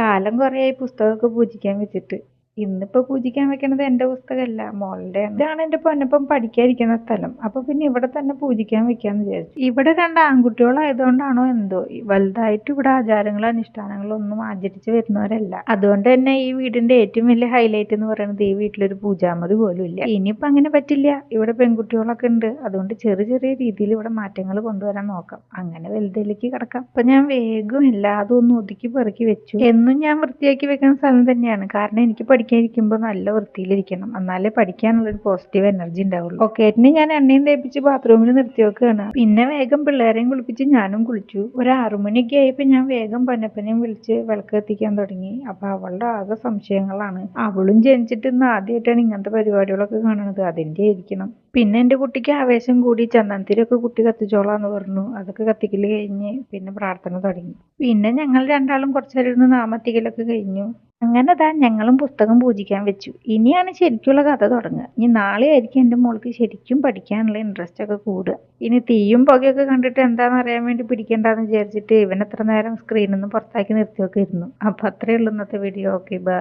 കാലം കുറേയായി പുസ്തകമൊക്കെ പൂജിക്കാൻ വെച്ചിട്ട്. ഇന്നിപ്പോ പൂജിക്കാൻ വെക്കണത് എന്റെ പുസ്തകമല്ല മോളുടെ ഇതാണ് എന്റെ പൊന്നപ്പം പഠിക്കാതിരിക്കുന്ന സ്ഥലം. അപ്പൊ പിന്നെ ഇവിടെ തന്നെ പൂജിക്കാൻ വെക്കാന്ന് വിചാരിച്ചു. ഇവിടെ രണ്ട് ആൺകുട്ടികളായതുകൊണ്ടാണോ എന്തോ? വലുതായിട്ട് ഇവിടെ ആചാരങ്ങളും അനുഷ്ഠാനങ്ങളും ഒന്നും ആചരിച്ച് വരുന്നവരല്ല. അതുകൊണ്ട് തന്നെ ഈ വീടിന്റെ ഏറ്റവും വലിയ ഹൈലൈറ്റ് എന്ന് പറയുന്നത് ഈ വീട്ടിലൊരു പൂജാമതി പോലും ഇല്ല. ഇനിയിപ്പോ അങ്ങനെ പറ്റില്ല. ഇവിടെ പെൺകുട്ടികളൊക്കെ ഉണ്ട്. അതുകൊണ്ട് ചെറിയ ചെറിയ രീതിയിൽ ഇവിടെ മാറ്റങ്ങൾ കൊണ്ടുവരാൻ നോക്കാം. അങ്ങനെ വലുതിലേക്ക് കിടക്കാം. അപ്പൊ ഞാൻ വേഗം എല്ലാതും ഒന്ന് ഒതുക്കി പെറുക്കി വെച്ചു. എന്നും ഞാൻ വൃത്തിയാക്കി വെക്കുന്ന സ്ഥലം തന്നെയാണ്. കാരണം എനിക്ക് പഠിക്കാനിരിക്കുമ്പോൾ നല്ല വൃത്തിയിലിരിക്കണം. എന്നാലേ പഠിക്കാനുള്ളൊരു പോസിറ്റീവ് എനർജി ഉണ്ടാവുള്ളൂ. ഒക്കേറ്റിന് ഞാൻ എണ്ണയും തേപ്പിച്ച് ബാത്റൂമിൽ നിർത്തി വെക്കുകയാണ് പിന്നെ വേഗം പിള്ളേരെയും കുളിപ്പിച്ച് ഞാനും കുളിച്ചു. ഒരു ആറുമണിയൊക്കെ ആയപ്പോൾ ഞാൻ വേഗം പൊന്നപ്പനെയും വിളിച്ച് വിളക്ക് കത്തിക്കാൻ തുടങ്ങി. അപ്പൊ അവളുടെ ആകെ സംശയങ്ങളാണ്. അവളും ജനിച്ചിട്ട് ഇന്ന് ആദ്യമായിട്ടാണ് ഇങ്ങനത്തെ പരിപാടികളൊക്കെ കാണുന്നത് അതിന്റെ ആയിരിക്കണം. പിന്നെ എന്റെ കുട്ടിക്ക് ആവേശം കൂടി ചന്ദനത്തിരൊക്കെ കുട്ടി കത്തിച്ചോളാന്ന് പറഞ്ഞു. അതൊക്കെ കത്തിക്കൽ കഴിഞ്ഞ് പിന്നെ പ്രാർത്ഥന തുടങ്ങി. പിന്നെ ഞങ്ങൾ രണ്ടാളും കുറച്ചേരം ഇരുന്ന് നാമത്തിക്കലൊക്കെ കഴിഞ്ഞു. അങ്ങനെ ദാ ഞങ്ങളും പുസ്തകം പൂജിക്കാൻ വെച്ചു. ഇനിയാണ് ശരിക്കുള്ള കഥ തുടങ്ങുക. ഇനി നാളെ ആയിരിക്കും എന്റെ മോൾക്ക് ശരിക്കും പഠിക്കാനുള്ള ഇൻട്രസ്റ്റ് ഒക്കെ കൂടുക. ഇനി തീയും പുകയൊക്കെ കണ്ടിട്ട് എന്താണെന്ന് അറിയാൻ വേണ്ടി പിടിക്കേണ്ടെന്ന് വിചാരിച്ചിട്ട് ഇവൻ എത്ര നേരം സ്ക്രീനിൽ നിന്ന് പുറത്താക്കി നിർത്തിയൊക്കെ ഇരുന്നു. അപ്പം അത്രയേ ഉള്ളൂ ഇന്നത്തെ വീഡിയോ ഓക്കെ ബൈ